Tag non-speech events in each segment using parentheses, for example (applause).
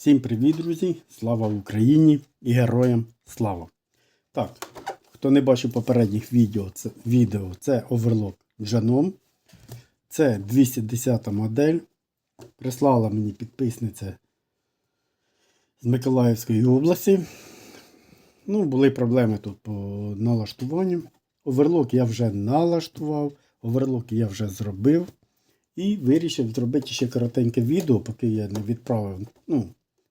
Всім привіт, друзі! Слава Україні і героям слава! Так, хто не бачив попередніх відео, це, відео, це оверлок Джаном. Це 210 модель. Прислала мені підписниця з Миколаївської області. Ну, були проблеми тут по налаштуванню. Оверлок я вже налаштував, оверлок я вже зробив. І вирішив зробити ще коротеньке відео, поки я не відправив ну,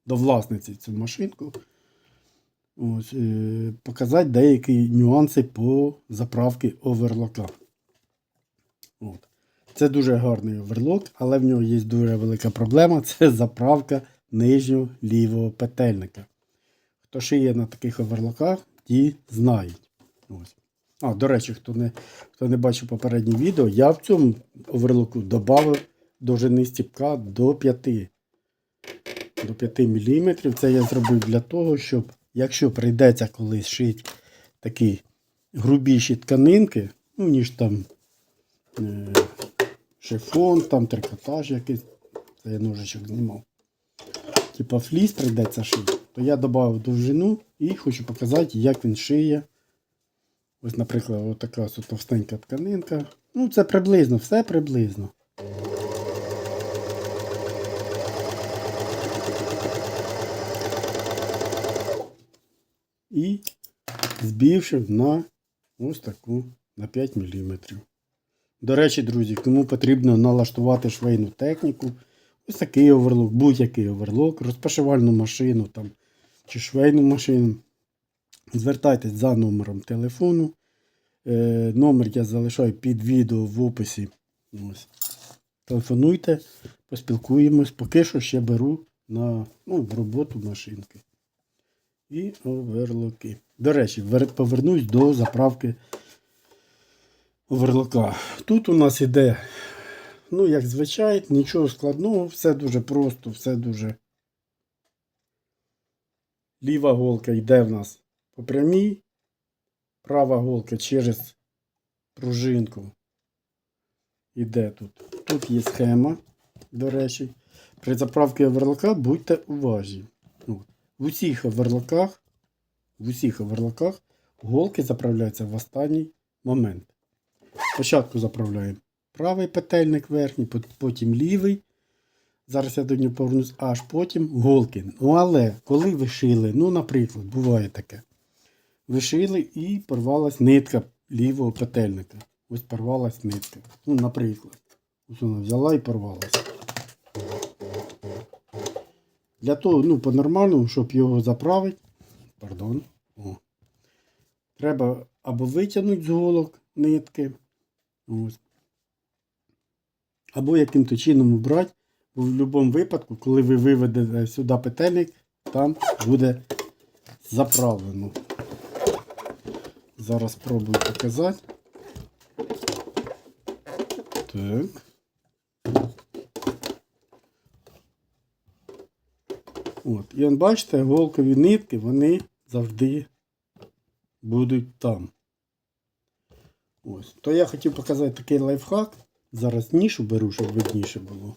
до власниці цю машинку. Ось, е, показати деякі нюанси по заправці оверлока. От. Це дуже гарний оверлок, але в нього є дуже велика проблема (laughs) це заправка нижнього лівого петельника. Хто шиє на таких оверлоках, ті знають. Ось. А, до речі, хто не, хто не бачив попереднє відео, я в цьому оверлоку додав довжини стіпка до 5, до 5 мм. Це я зробив для того, щоб, якщо прийдеться колись шити такі грубіші тканинки, ну, ніж там е, шифон, там трикотаж якийсь, це я ножичок знімав. Типа фліс прийдеться шити, то я додав довжину і хочу показати, як він шиє. Ось, наприклад, от товстенька тканинка. Ну, це приблизно, все приблизно. І збільшив на ось таку на 5 мм. До речі, друзі, кому потрібно налаштувати швейну техніку, ось такий оверлок, будь-який оверлок, розпашивальну машину там, чи швейну машину. Звертайтесь за номером телефону. Е, номер я залишаю під відео в описі. Ось. Телефонуйте, поспілкуємось. Поки що ще беру на, ну, в роботу машинки. І оверлоки. До речі, повернусь до заправки оверлока. Тут у нас іде, ну, як звичайно, нічого складного, все дуже просто, все дуже. Ліва голка йде в нас по прямій, права голка через пружинку йде тут. Тут є схема, до речі. При заправці оверлока будьте уважні. От. В усіх оверлоках, в усіх оверлоках голки заправляються в останній момент. Спочатку заправляємо правий петельник верхній, потім лівий. Зараз я до нього повернусь, аж потім голки. Ну, але коли ви шили, ну, наприклад, буває таке. Ви шили і порвалась нитка лівого петельника. Ось порвалась нитка. Ну, наприклад. Ось вона взяла і порвалася. Для того, ну, по-нормальному, щоб його заправити, пардон, о, треба або витягнути з голок нитки, ось, або яким-то чином убрати. Бо в будь-якому випадку, коли ви виведете сюди петельник, там буде заправлено. Зараз спробую показати. Так. От. І он бачите, голкові нитки, вони завжди будуть там. Ось. То я хотів показати такий лайфхак. Зараз нішу беру, щоб видніше було.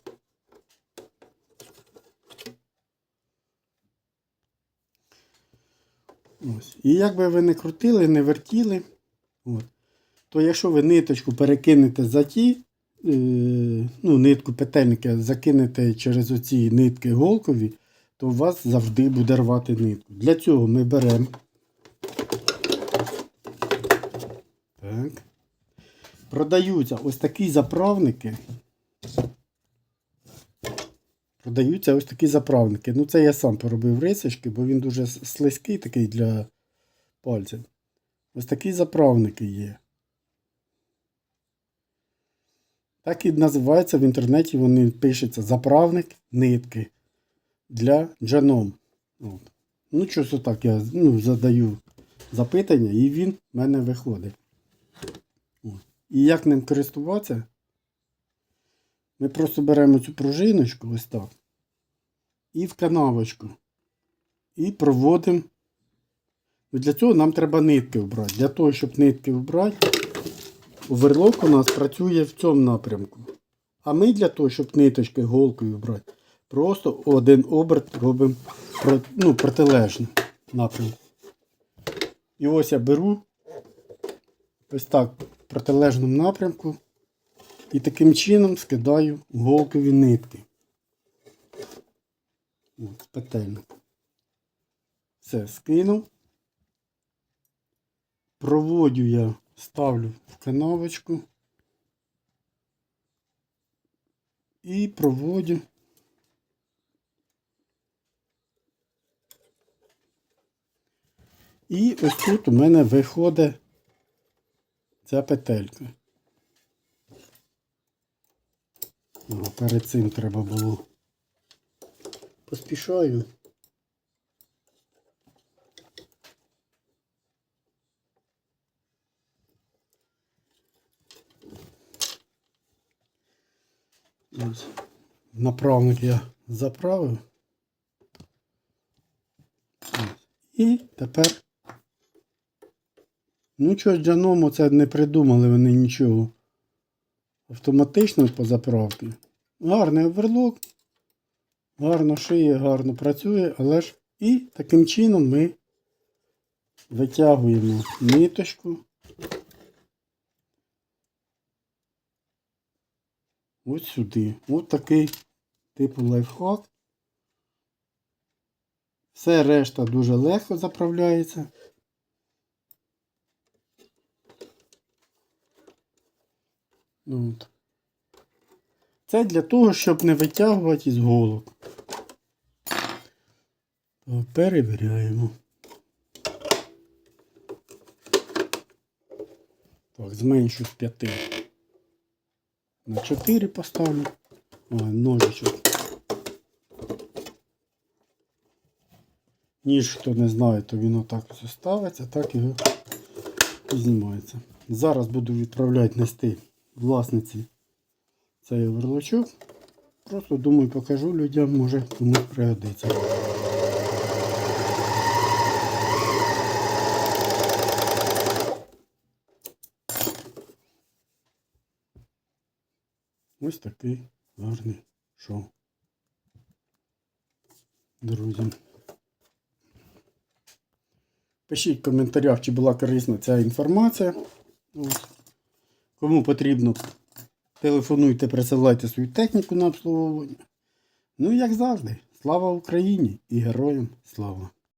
Ось. І як би ви не крутили, не вертіли, от, то якщо ви ниточку перекинете за ті, е, ну, нитку петельника закинете через оці нитки голкові, то у вас завжди буде рвати нитку. Для цього ми беремо. Так. Продаються ось такі заправники. Продаються ось такі заправники. Ну, це я сам поробив рисочки, бо він дуже слизький такий для пальців. Ось такі заправники є. Так і називається в інтернеті, вони пишуться заправник нитки для джаном. От. Ну, щось отак я ну, задаю запитання, і він в мене виходить. От. І як ним користуватися? Ми просто беремо цю пружиночку ось так. І в канавочку. І проводимо. Ну, Для цього нам треба нитки вбрати. Для того, щоб нитки вбрати, оверлок у нас працює в цьому напрямку. А ми для того, щоб ниточки голкою вбрати, Просто один оберт робимо ну, протилежно напрямку. І ось я беру ось так в протилежному напрямку і таким чином скидаю голкові нитки. От, петельник. Все, скинув. Проводю я, ставлю в канавочку. І проводю. І ось тут у мене виходить ця петелька. О, перед цим треба було. Поспішаю. Ось. Направник я заправив. І тепер. Ну що, Джаному це не придумали вони нічого. Автоматично по заправці. Гарний оверлок. Гарно шиє, гарно працює, але ж і таким чином ми витягуємо ниточку. Ось сюди. Ось такий типу лайфхак. Все решта дуже легко заправляється. От. Це для того, щоб не витягувати із голок. Перевіряємо. Так, зменшу з 5 на 4 поставлю. О, ножичок. Ніж, хто не знає, то він отак ось ставиться, так його і знімається. Зараз буду відправляти нести власниці цей оверлочок. Просто думаю, покажу людям, може комусь пригодиться. Ось такий гарний шоу. Друзі. Пишіть в коментарях, чи була корисна ця інформація. Ось. Кому потрібно, телефонуйте, присилайте свою техніку на обслуговування. Ну, як завжди, слава Україні і героям слава!